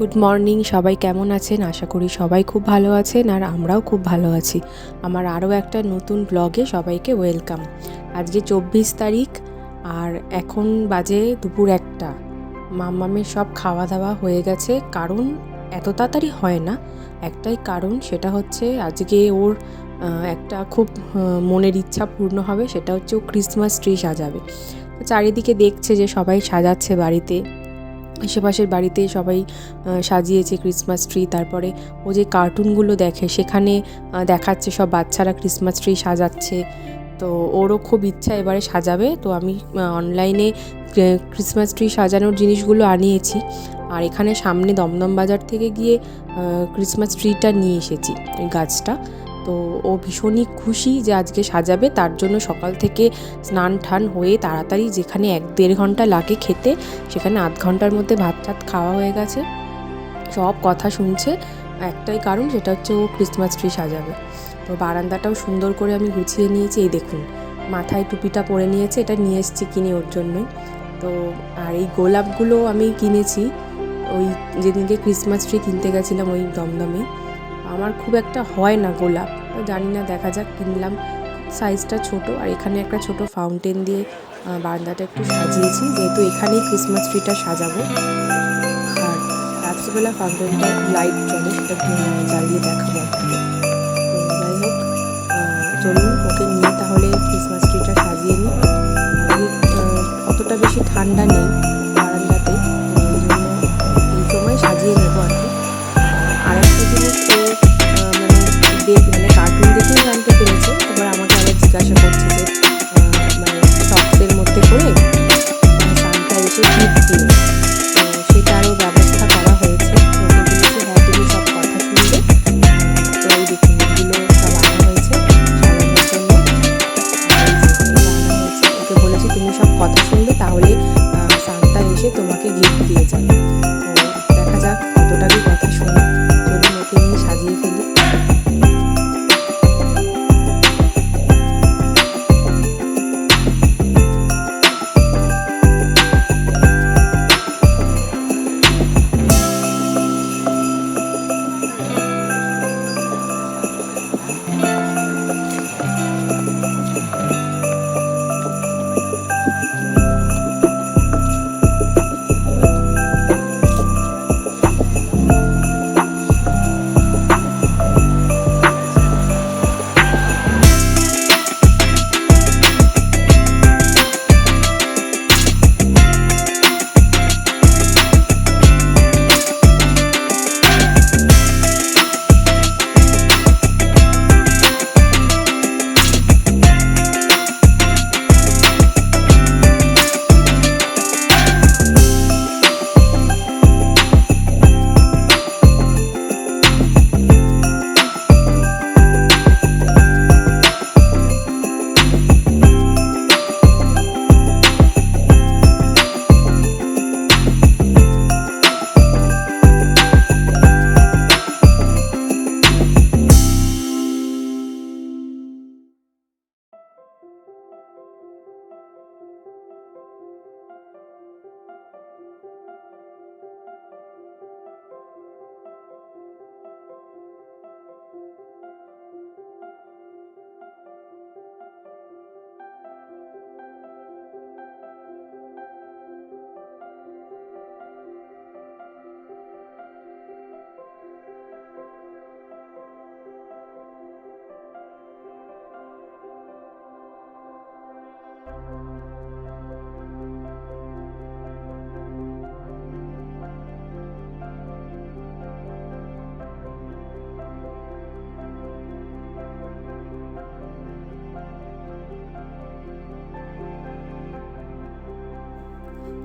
Good morning সবাই কেমন আছেন? আশা করি সবাই খুব ভালো আছেন আর আমরাও খুব ভালো আছি। আমার আরও একটা নতুন ব্লগে সবাইকে ওয়েলকাম। আজকে চব্বিশ তারিখ, আর এখন বাজে দুপুর একটা। মাম্মামের সব খাওয়া দাওয়া হয়ে গেছে। কারণ এত তাড়াতাড়ি হয় না। একটাই কারণ, সেটা হচ্ছে আজকে ওর একটা খুব মনের ইচ্ছা পূর্ণ হবে, সেটা হচ্ছে ও ক্রিসমাস ট্রি সাজাবে। চারিদিকে দেখছে যে সবাই সাজাচ্ছে বাড়িতে। আশেপাশের বাড়িতে সবাই সাজিয়েছে ক্রিসমাস ট্রি তারপরে ও যে কার্টুনগুলো দেখে, সেখানে দেখাচ্ছে সব বাচ্চারা ক্রিসমাস ট্রি সাজাচ্ছে। তো ওরও খুব ইচ্ছা এবারে সাজাবে। তো আমি অনলাইনে ক্রিসমাস ট্রি সাজানোর জিনিসগুলো আনিয়েছি। আর এখানে সামনে দমদম বাজার থেকে গিয়ে ক্রিসমাস ট্রিটা নিয়ে এসেছি গাছটা। তো ও ভীষণই খুশি যে আজকে সাজাবে। তার জন্য সকাল থেকে স্নান টান হয়ে তাড়াতাড়ি যেখানে এক দেড় ঘণ্টা লাগে খেতে, সেখানে আধ ঘণ্টার মধ্যে ভাত টাত খাওয়া হয়ে গেছে। সব কথা শুনছে। একটাই কারণ, সেটা হচ্ছে ও ক্রিসমাস ট্রি সাজাবে। তো বারান্দাটাও সুন্দর করে আমি গুছিয়ে নিয়েছি। এই দেখুন, মাথায় টুপিটা পরে নিয়েছে। এটা নিয়ে এসেছি কিনে ওর জন্যই। তো আর এই গোলাপগুলো আমি কিনেছি। ওই যেদিনকে ক্রিসমাস ট্রি কিনতে গেছিলাম ওই দমদমে। আমার খুব একটা হয় না গোলাপ। জানি না, দেখা যাক, কিনলাম। সাইজটা ছোট আর এখানে একটা ছোট ফাউন্টেন দিয়ে বারান্দাটা একটু সাজিয়েছি। যেহেতু এখানেই ক্রিসমাস ট্রিটা সাজাবো। আর রাত্রিবেলা ফাউন্টেনটা লাইট জ্বলে সেটা জ্বালিয়ে দেখাবো যাই হোক চলুন, ওকে নিয়ে তাহলে ক্রিসমাস ট্রিটা সাজিয়ে নিই। অতটা বেশি ঠান্ডা নেই। জিজ্ঞাসা করছে যে মানে শক্সের মধ্যে করে সেটারও ব্যবস্থা করা হয়েছে। হ্যাঁ তুমি সব কথা শুনবে হয়েছে বলেছি, তুমি সব কথা তাহলে সানটা এসে তোমাকে গিফট দিয়ে যাবে।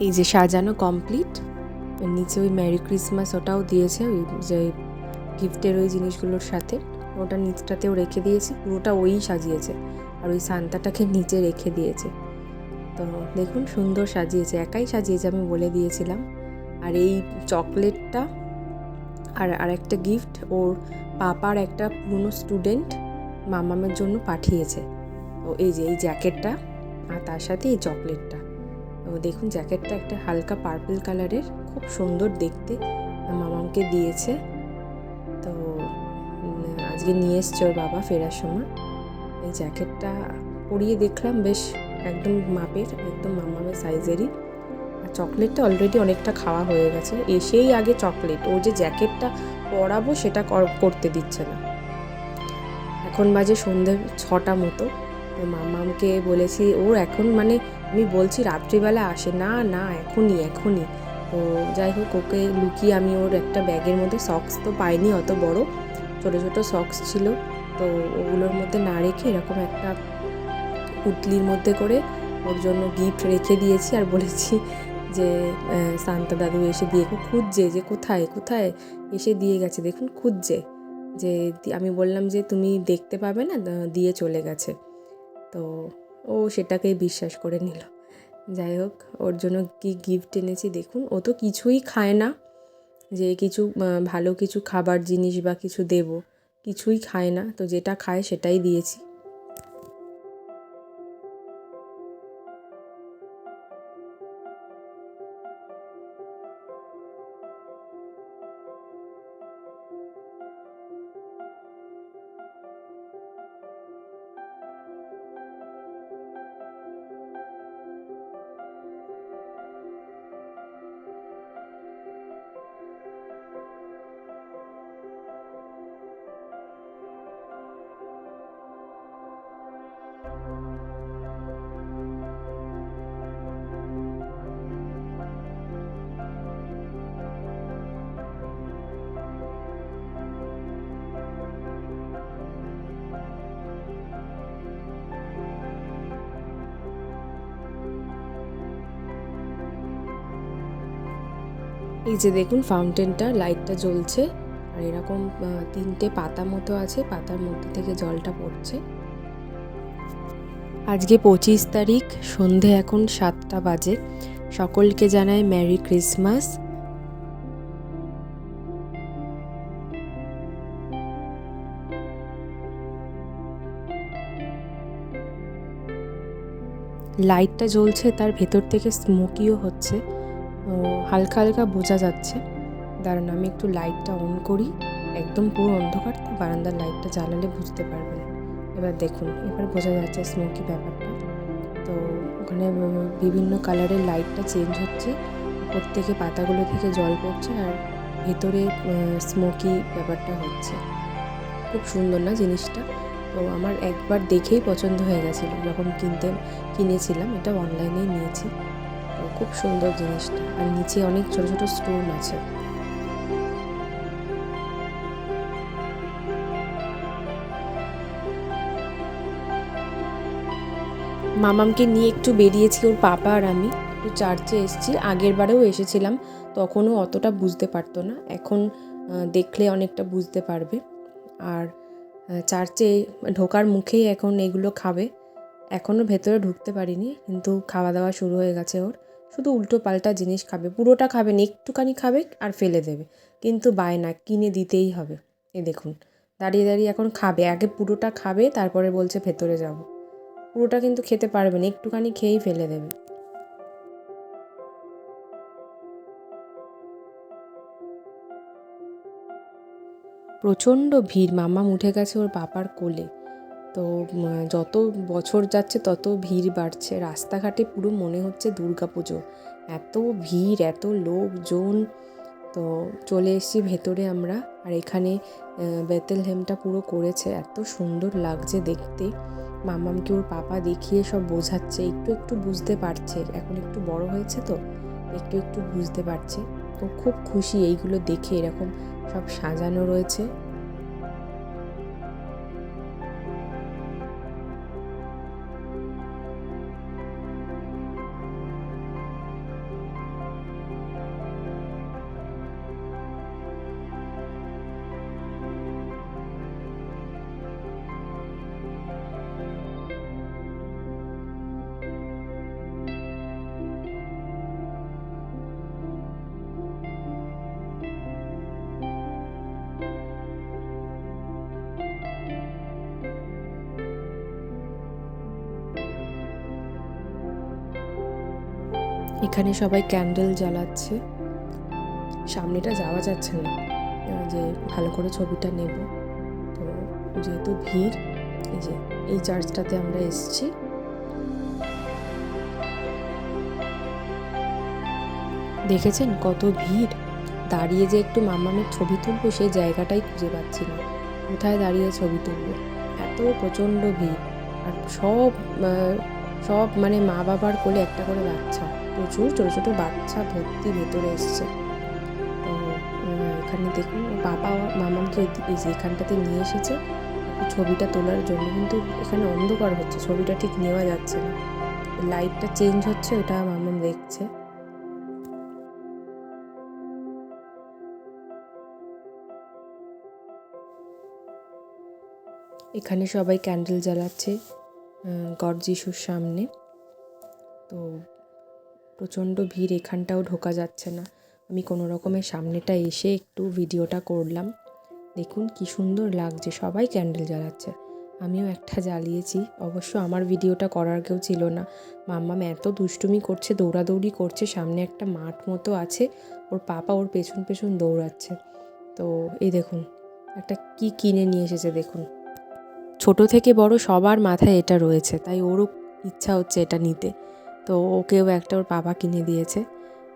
এই যে সাজানো কমপ্লিট নিচে ওই ম্যারি ক্রিসমাস ওটাও দিয়েছে, ওই যে গিফটের ওই জিনিসগুলোর সাথে। ওটা নিচটাতেও রেখে দিয়েছি, পুরোটা ওই সাজিয়েছে, আর ওই সান্তাটাকে নিচে রেখে দিয়েছে। তো দেখুন সুন্দর সাজিয়েছে, একাই সাজিয়েছে আমি বলে দিয়েছিলাম। আর এই চকলেটটা আর আরেকটা গিফট ওর পাপার একটা পুরনো স্টুডেন্ট মামামের জন্য পাঠিয়েছে। তো এই যে এই জ্যাকেটটা, আর তার সাথে এই চকলেটটা। দেখুন জ্যাকেটটা একটা হালকা পার্পল কালারের খুব সুন্দর দেখতে। আহ, মামামকে দিয়েছে। তো আজকে নিয়ে এসছে ওর বাবা ফেরার সময়। এই জ্যাকেটটা পরিয়ে দেখলাম বেশ একদম মাপের একদম মামামের সাইজেরই আর চকলেটটা অলরেডি অনেকটা খাওয়া হয়ে গেছে। এসেই আগে চকলেট। ওর যে জ্যাকেটটা পরাবো সেটা কর- করতে দিচ্ছে না। এখন বাজে সন্ধে ছটা মতো। তো মামামকে বলেছি, ওর এখন মানে আমি বলছি রাত্রিবেলা আসে। না না, এখনই এখনই। তো যাই হোক, ওকে লুকিয়ে আমি ওর একটা ব্যাগের মধ্যে সক্স তো পাইনি, অত বড়। ছোটো ছোটো সক্স ছিল। তো ওগুলোর মধ্যে না রেখে এরকম একটা পুটলির মধ্যে করে ওর জন্য গিফট রেখে দিয়েছি আর বলেছি যে শান্তা দাদু এসে দিয়ে খুঁজছে যে কোথায় কোথায়? এসে দিয়ে গেছে, দেখুন খুঁজছে। যে, আমি বললাম যে, তুমি দেখতে পাবে না দিয়ে চলে গেছে। তো ও সেটাকেই বিশ্বাস করে নিল। যাই হোক, ওর জন্য কি গিফট এনেছি দেখুন, ও তো কিছুই খায় না। যে কিছু ভালো কিছু খাবার জিনিস বা কিছু দেব, কিছুই খায় না। তো যেটা খায় সেটাই দিয়েছি। এই যে দেখুন ফাউন্টেনটা লাইটটা জ্বলছে। আর এরকম তিনটে পাতা মতো আছে, পাতার মধ্যে থেকে জলটা পড়ছে। আজকে পঁচিশ তারিখ, সন্ধে এখন সাতটা বাজে। সকলকে জানায় ম্যারি ক্রিসমাস লাইটটা জ্বলছে, তার ভেতর থেকে স্মোকিও হচ্ছে। ও হালকা হালকা বোঝা যাচ্ছে। দাঁড়ান, আমি একটু লাইটটা অন করি। একদম পুরো অন্ধকার, তো বারান্দার লাইটটা জ্বালালে বুঝতে পারবেন। এবার দেখুন, এবার বোঝা যাচ্ছে স্মোকি ব্যাপারটা। তো ওখানে বিভিন্ন কালারের লাইটটা চেঞ্জ হচ্ছে। উপর থেকে পাতাগুলো থেকে জল পড়ছে আর ভেতরে স্মোকি ব্যাপারটা হচ্ছে। খুব সুন্দর না জিনিসটা? তো আমার একবার দেখেই পছন্দ হয়ে গেছিল। যখন কিনতে, কিনেছিলাম, এটা অনলাইনেই নিয়েছি। তো খুব সুন্দর জিনিসটা। আর নিচে অনেক ছোট ছোট স্টোন আছে। মামামকে নিয়ে একটু বেরিয়েছি ওর পাপা আর আমি। একটু চার্চে এসেছি। আগের বারেও এসেছিলাম। তখনও অতটা বুঝতে পারতো না। এখন দেখলে অনেকটা বুঝতে পারবে। আর চার্চে ঢোকার মুখেই এখন এগুলো খাবে। এখনও ভেতরে ঢুকতে পারিনি। কিন্তু খাওয়া দাওয়া শুরু হয়ে গেছে ওর। শুধু উল্টো পাল্টা জিনিস খাবে, পুরোটা খাবে না, একটুখানি খাবে আর ফেলে দেবে। কিন্তু বায়না কিনে দিতেই হবে। এ দেখুন, দাঁড়িয়ে দাঁড়িয়ে এখন খাবে, আগে পুরোটা খাবে, তারপরে বলছে ভেতরে যাব। পুরোটা কিন্তু খেতে পারবে না, একটুখানি খেয়েই ফেলে দেবে। প্রচণ্ড ভিড়, মামা উঠে গেছে ওর বাবার কোলে। তো যত বছর যাচ্ছে তত ভিড় বাড়ছে। রাস্তাঘাটে পুরো মনে হচ্ছে দুর্গা পুজো। এত ভিড়, এত লোকজন। তো, চলে এসেছি ভেতরে আমরা। আর এখানে বেতেলহেমটা পুরো করেছে। এত সুন্দর লাগছে দেখতে। মামামকে ওর পাপা দেখিয়ে সব বোঝাচ্ছে। একটু একটু বুঝতে পারছে। এখন একটু বড় হয়েছে তো, একটু একটু বুঝতে পারছে। তো খুব খুশি এইগুলো দেখে এরকম সব সাজানো রয়েছে। এখানে সবাই ক্যান্ডেল জ্বালাচ্ছে। সামনেটা যাওয়া যাচ্ছে না। যে ভালো করে ছবিটা নেব। তো যেহেতু ভিড়, এই যে এই চার্চটাতে আমরা এসেছি। দেখেছেন কত ভিড়? দাঁড়িয়ে যে একটু মামামের ছবি তুলবো সেই জায়গাটাই খুঁজে পাচ্ছি না। কোথায় দাঁড়িয়ে ছবি তুলবো? এত প্রচণ্ড ভিড়। আর সব সব মানে মা বাবার কোলে একটা করে বাচ্চা। প্রচুর ছোটো ছোটো বাচ্চা ভর্তি ভেতরে এসছে। তো এখানে দেখুন, বাবা মামামকে এই যে এখানটাতে নিয়ে এসেছে। ছবিটা তোলার জন্য কিন্তু এখানে অন্ধকার হচ্ছে, ছবিটা ঠিক নেওয়া যাচ্ছে না। লাইটটা চেঞ্জ হচ্ছে, ওটা মামাম দেখছে। এখানে সবাই ক্যান্ডেল জ্বালাচ্ছে গড যিশুর সামনে। তো প্রচণ্ড ভিড়, এখানটাও ঢোকা যাচ্ছে না। আমি কোনো রকমের সামনেটা এসে একটু ভিডিওটা করলাম। দেখুন কি সুন্দর লাগছে, সবাই ক্যান্ডেল জ্বালাচ্ছে। আমিও একটা জ্বালিয়েছি, অবশ্য আমার ভিডিওটা করার কেউ ছিল না। মাম্মাম এত দুষ্টুমি করছে, দৌড়াদৌড়ি করছে, সামনে একটা মাঠ মতো আছে, ওর পাপা ওর পেছন পেছন দৌড়াচ্ছে। তো এই দেখুন, একটা কি কিনে নিয়ে এসেছে দেখুন। ছোট থেকে বড় সবার মাথায় এটা রয়েছে, তাই ওরও ইচ্ছা হচ্ছে এটা নিতে। তো ওকেও একটা ওর বাবা কিনে দিয়েছে।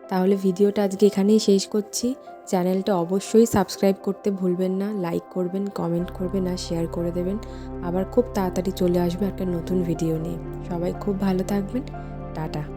তাহলে ভিডিওটা আজকে এখানেই শেষ করছি। চ্যানেলটা অবশ্যই সাবস্ক্রাইব করতে ভুলবেন না, লাইক করবেন, কমেন্ট করবেন আর শেয়ার করে দেবেন। আবার খুব তাড়াতাড়ি চলে আসবে একটা নতুন ভিডিও নিয়ে। সবাই খুব ভালো থাকবেন। টাটা।